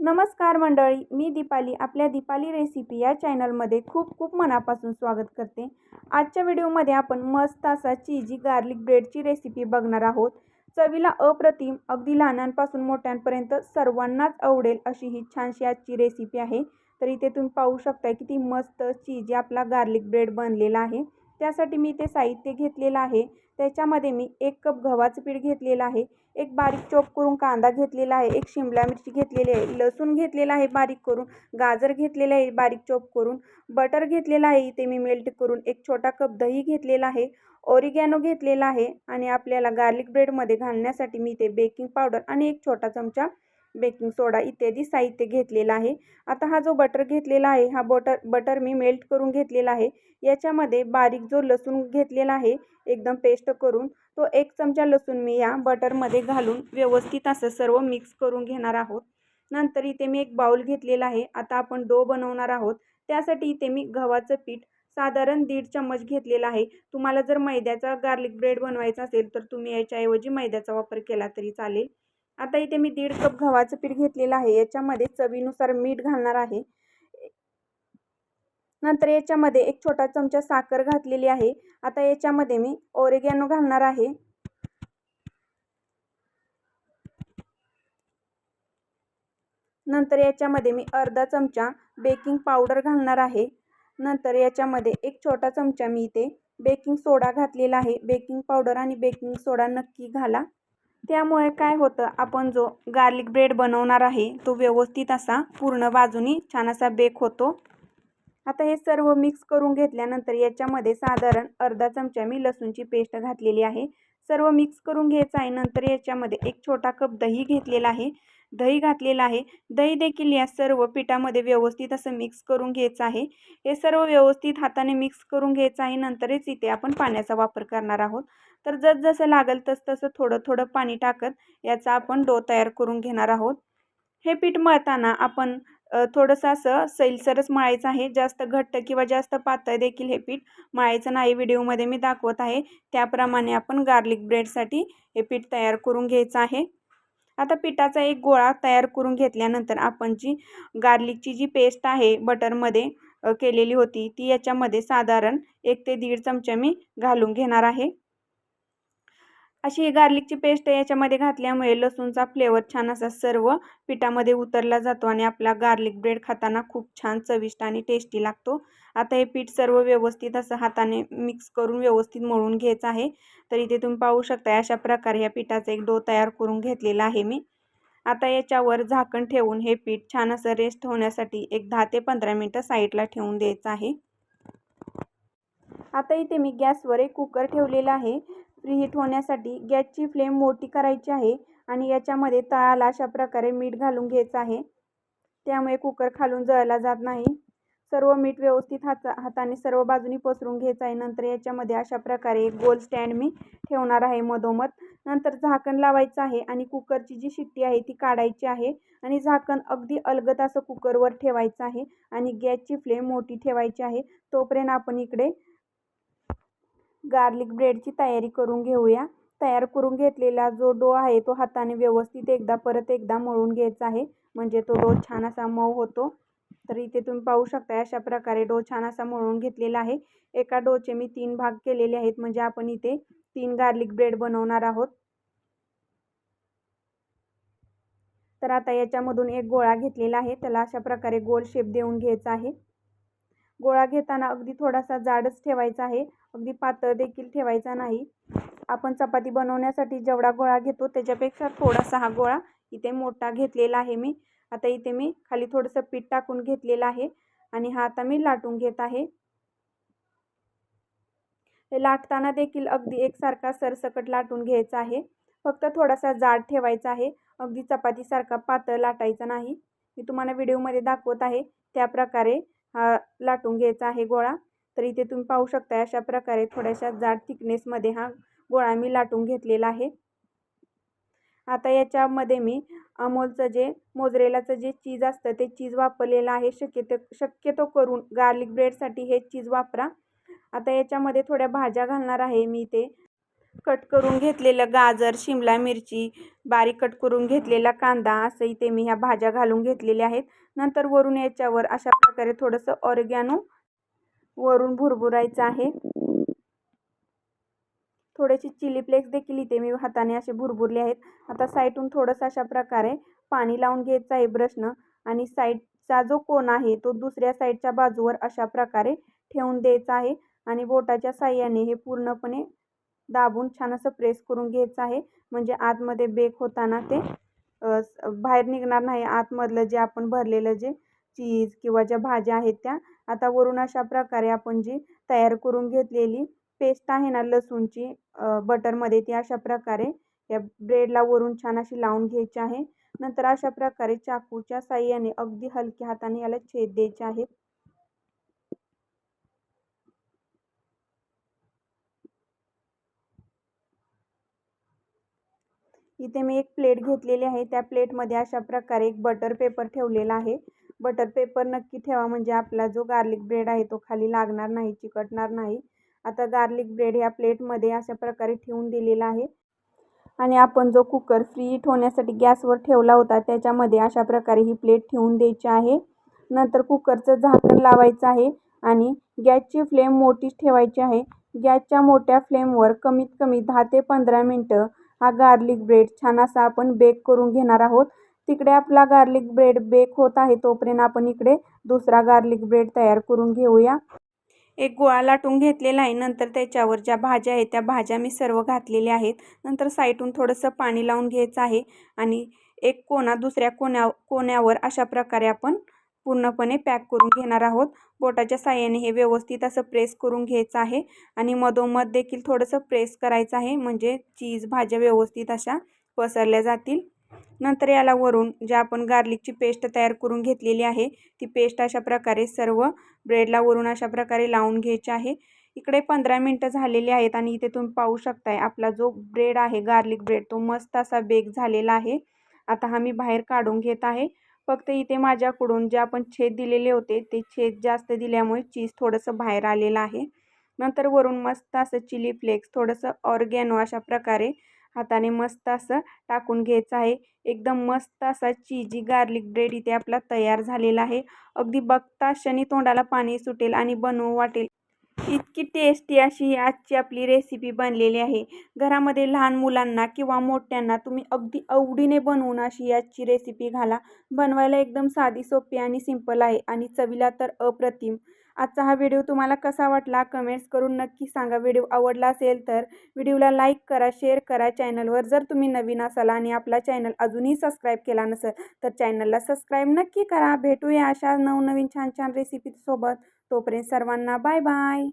नमस्कार मंडळी मी दीपाली आपल्या दीपाली रेसिपी या चॅनलमध्ये खूप खूप मनापासून स्वागत करते. आजच्या व्हिडिओमध्ये आपण मस्त असा चीजी गार्लिक ब्रेडची रेसिपी बघणार आहोत. चवीला अप्रतिम अगदी लहानांपासून मोठ्यांपर्यंत सर्वांनाच आवडेल अशी ही छानशी आजची रेसिपी आहे. तर इथे तुम्ही पाहू शकताय किती मस्त चीजी आपला गार्लिक ब्रेड बनलेला आहे. त्यासाठी मी ते साहित्य घेतलेलं आहे. त्याच्यामध्ये मी एक कप गव्हाचं पीठ घेतलेलं आहे. एक बारीक चॉप करून कांदा घेतलेला आहे. एक शिमला मिरची घेतलेली आहे. लसूण घेतलेला आहे बारीक करून. गाजर घेतलेलं आहे बारीक चॉप करून. बटर घेतलेलं आहे इथे मी मेल्ट करून. एक छोटा कप दही घेतलेला आहे. ओरिगॅनो घेतलेला आहे. आणि आपल्याला गार्लिक ब्रेडमध्ये घालण्यासाठी मी इथे बेकिंग पावडर आणि एक छोटा चमचा बेकिंग सोडा इत्यादी साहित्य घेतलेलं आहे. आता हा जो बटर घेतलेला आहे हा बटर बटर मी मेल्ट करून घेतलेला आहे. याच्यामध्ये बारीक जो लसूण घेतलेला आहे एकदम पेस्ट करून तो एक चमचा लसूण मी या बटरमध्ये घालून व्यवस्थित असं सर्व मिक्स करून घेणार आहोत. नंतर इथे मी एक बाउल घेतलेला आहे. आता आपण डो बनवणार आहोत. त्यासाठी इथे मी गव्हाचं पीठ साधारण दीड चम्मच घेतलेला आहे. तुम्हाला जर मैद्याचा गार्लिक ब्रेड बनवायचा असेल तर तुम्ही याच्याऐवजी मैद्याचा वापर केला तरी चालेल. आता इथे मी दीड कप गव्हाचं पीठ घेतलेलं आहे. याच्यामध्ये चवीनुसार मीठ घालणार आहे. नंतर याच्यामध्ये एक छोटा चमचा साखर घातलेली आहे. आता याच्यामध्ये मी ओरेगॅनो घालणार आहे. नंतर याच्यामध्ये मी अर्धा चमचा बेकिंग पावडर घालणार आहे. नंतर याच्यामध्ये एक छोटा चमचा मी इथे बेकिंग सोडा घातलेला आहे. बेकिंग पावडर आणि बेकिंग सोडा नक्की घाला. त्यामुळे काय होतं आपण जो गार्लिक ब्रेड बनवणार आहे तो व्यवस्थित असा पूर्ण बाजूनी छान असा बेक होतो. आता हे सर्व मिक्स करून घेतल्यानंतर याच्यामध्ये साधारण अर्धा चमचा मी लसूणची पेस्ट घातलेली आहे. सर्व मिक्स करून घ्यायचं आहे नंतर याच्यामध्ये एक छोटा कप दही घेतलेला आहे. दही घातलेलं आहे. दही देखील या सर्व पिठामध्ये व्यवस्थित असं मिक्स करून घ्यायचं आहे. हे सर्व व्यवस्थित हाताने मिक्स करून घ्यायचं आहे नंतरच इथे आपण पाण्याचा वापर करणार आहोत. तर जस जसं लागेल तस तसं थोडं थोडं पाणी टाकत याचा आपण डो तयार करून घेणार आहोत. हे पीठ मळताना आपण थोडंसं असं सैलसरच मळायचं आहे. जास्त घट्ट किंवा जास्त पातळ देखील हे पीठ मळायचं नाही. व्हिडिओमध्ये मी दाखवत आहे. त्याप्रमाणे आपण गार्लिक ब्रेडसाठी हे पीठ तयार करून घ्यायचं आहे. आता पिठाचा एक गोळा तयार करून घेतल्यानंतर आपण जी गार्लिकची जी पेस्ट आहे बटरमध्ये केलेली होती ती याच्यामध्ये साधारण एक ते दीड चमचा मी घालून घेणार आहे. अशी ही गार्लिकची पेस्ट याच्यामध्ये घातल्यामुळे लसूणचा फ्लेवर छान असा सर्व पिठामध्ये उतरला जातो आणि आपला गार्लिक ब्रेड खाताना खूप छान चविष्ट आणि टेस्टी लागतो. आता हे पीठ सर्व व्यवस्थित असं हाताने मिक्स करून व्यवस्थित मळून घ्यायचं आहे. तर इथे तुम्ही पाहू शकता अशा प्रकारे या पिठाचा एक डो तयार करून घेतलेला आहे मी. आता याच्यावर झाकण ठेवून हे पीठ छान असं रेस्ट होण्यासाठी एक दहा ते पंधरा मिनटं साईडला ठेवून द्यायचं आहे. आता इथे मी गॅसवर एक कुकर ठेवलेला आहे. प्रीहीट होण्यासाठी गॅसची फ्लेम मोठी करायची आहे आणि याच्यामध्ये तळाला अशा प्रकारे मीठ घालून घ्यायचं आहे. त्यामुळे कुकर खालून जळला जात नाही. सर्व मीठ व्यवस्थित हाता हाताने सर्व बाजूनी पसरून घ्यायचं आहे. नंतर याच्यामध्ये अशा प्रकारे एक गोल स्टँड मी ठेवणार आहे मधोमध. नंतर झाकण लावायचं आहे आणि कुकरची जी शिट्टी आहे ती काढायची आहे आणि झाकण अगदी अलगत असं कुकरवर ठेवायचं आहे आणि गॅसची फ्लेम मोठी ठेवायची आहे. तोपर्यंत आपण इकडे गार्लिक ब्रेडची तयारी करून घेऊया. तयार करून घेतलेला जो डो आहे तो हाताने व्यवस्थित एकदा परत एकदा मळून घ्यायचा आहे. म्हणजे तो डो छान असा मऊ होतो. तर इथे तुम्ही पाहू शकता अशा प्रकारे डो छान असा मळून घेतलेला आहे. एका डोचे मी तीन भाग केलेले आहेत. म्हणजे आपण इथे तीन गार्लिक ब्रेड बनवणार आहोत. तर आता याच्यामधून एक गोळा घेतलेला आहे. त्याला अशा प्रकारे गोल शेप देऊन घ्यायचा आहे. गोळा घेताना अगदी थोडासा जाडच ठेवायचा आहे. अगदी पातळ देखील ठेवायचा नाही. आपण चपाती बनवण्यासाठी जेवढा गोळा घेतो त्याच्यापेक्षा थोडासा हा गोळा इथे मोठा घेतलेला आहे मी. आता इथे मी खाली थोडंसं पीठ टाकून घेतलेलं आहे आणि हा आता मी लाटून घेत आहे. लाटताना देखील अगदी एकसारखा सरसकट लाटून घ्यायचा आहे. फक्त थोडासा जाड ठेवायचा आहे. अगदी चपातीसारखा पातळ लाटायचा नाही. मी तुम्हाला व्हिडिओमध्ये दाखवत आहे. त्याप्रकारे हा लाटून घ्यायचा आहे गोळा. तर इथे तुम्ही पाहू शकता अशा प्रकारे थोड्याशा जाड थिकनेसमध्ये हा गोळा मी लाटून घेतलेला आहे. आता याच्यामध्ये मी अमोलचं जे मोजरेलाचं जे चीज असतं ते चीज वापरलेलं आहे. शक्यतो शक्यतो करून गार्लिक ब्रेडसाठी हे चीज वापरा. आता याच्यामध्ये थोड्या भाज्या घालणार आहे मी ते कट करून घेतलेलं गाजर शिमला मिरची बारीक कट करून घेतलेला कांदा असं इथे मी ह्या भाज्या घालून घेतलेल्या आहेत. नंतर वरून याच्यावर अशा प्रकारे थोडंसं ऑरगॅनो वरून भुरभुरायचं आहे. थोडेसे चिली फ्लेक्स देखील इथे मी हाताने असे भुरभुरले आहेत. आता साईडून थोडंसं अशा प्रकारे पाणी लावून घ्यायचं आहे ब्रशनं आणि साईडचा जो कोण आहे तो दुसऱ्या साईडच्या बाजूवर अशा प्रकारे ठेवून द्यायचा आहे आणि बोटाच्या साह्याने हे पूर्णपणे दाबून छान असं प्रेस करून घ्यायचं आहे. म्हणजे आतमध्ये बेक होताना ते बाहेर निघणार नाही. आतमधलं जे आपण भरलेलं जे चीज किंवा ज्या भाज्या आहेत त्या आता वरून अशा प्रकारे आपण जी तयार करून घेतलेली पेस्ट आहे ना लसूणची बटरमध्ये ती अशा प्रकारे या ब्रेडला वरून छान अशी लावून घ्यायची आहे. नंतर अशा प्रकारे चाकूच्या साह्याने अगदी हलक्या हाताने याला छेद द्यायचे आहेत इथे मी एक प्लेट घेतलेली आहे. त्या प्लेटमध्ये अशा प्रकारे एक बटर पेपर ठेवलेला आहे. बटर पेपर नक्की ठेवा म्हणजे आपला जो गार्लिक ब्रेड आहे तो खाली लागणार नाही चिकटणार नाही. आता गार्लिक ब्रेड ह्या प्लेटमध्ये अशा प्रकारे ठेवून दिलेला आहे. आणि आपण जो कुकर फ्री हीट होण्यासाठी गॅसवर ठेवला होता त्याच्यामध्ये अशा प्रकारे ही प्लेट ठेवून द्यायची आहे. नंतर कुकरचं झाकण लावायचं आहे आणि गॅसची फ्लेम मोठीच ठेवायची आहे. गॅसच्या मोठ्या फ्लेमवर कमीत कमी दहा ते पंधरा मिनटं हा गार्लिक ब्रेड छान असा आपण बेक करून घेणार आहोत. तिकडे आपला गार्लिक ब्रेड बेक होत आहे तोपर्यंत आपण इकडे दुसरा गार्लिक ब्रेड तयार करून घेऊया. एक गोळा लाटून घेतलेला आहे नंतर त्याच्यावर ज्या भाज्या आहेत त्या भाज्या मी सर्व घातलेल्या आहेत. नंतर साईटून थोडंसं पाणी लावून घ्यायचं आहे आणि एक कोणा दुसऱ्या कोण्या कोण्यावर अशा प्रकारे आपण पूर्णपणे पॅक करून घेणार आहोत. बोटाच्या साह्याने हे व्यवस्थित असं प्रेस करून घ्यायचं आहे. आणि मधोमध देखील थोडंसं प्रेस करायचं आहे. म्हणजे चीज भाज्या व्यवस्थित अशा पसरल्या जातील. नंतर याला वरून ज्या आपण गार्लिकची पेस्ट तयार करून घेतलेली आहे ती पेस्ट अशा प्रकारे सर्व ब्रेडला वरून अशा प्रकारे लावून घ्यायची आहे. इकडे पंधरा मिनटं झालेली आहेत आणि इथे तुम्ही पाहू शकताय आपला जो ब्रेड आहे गार्लिक ब्रेड तो मस्त असा बेक झालेला आहे. आता हा मी बाहेर काढून घेत आहे. फक्त इथे माझ्याकडून जे आपण छेद दिलेले होते ते छेद जास्त दिल्यामुळे चीज थोडंसं बाहेर आलेलं आहे. नंतर वरून मस्त असं चिली फ्लेक्स थोडंसं ऑर्गॅनो अशा प्रकारे हाताने मस्त असं टाकून घ्यायचं आहे. एकदम मस्त असा चीजी गार्लिक ब्रेड इथे आपला तयार झालेला आहे. अगदी बघता क्षणी तोंडाला पाणी सुटेल आणि बनवू वाटेल. इतकी टेस्टी अशी आजची आपली रेसिपी बनलेली आहे. घरामध्ये लहान मुलांना किंवा मोठ्यांना तुम्ही अगदी आवडीने बनवून अशी आजची रेसिपी घाला. बनवायला एकदम साधी सोपी आणि सिंपल आहे आणि चवीला तर अप्रतिम. आजचा हा व्हिडिओ तुम्हाला कसा वाटला कमेंट्स करून नक्की सांगा. व्हिडिओ आवडला असेल तर व्हिडिओला लाईक करा शेअर करा. चॅनलवर जर तुम्ही नवीन असाल आणि आपला चॅनल अजूनही सबस्क्राईब केला नसेल तर चॅनलला सबस्क्राईब नक्की करा. भेटूया अशा नवनवीन छान छान रेसिपीसोबत तोपर्यंत सर्वांना बाय बाय.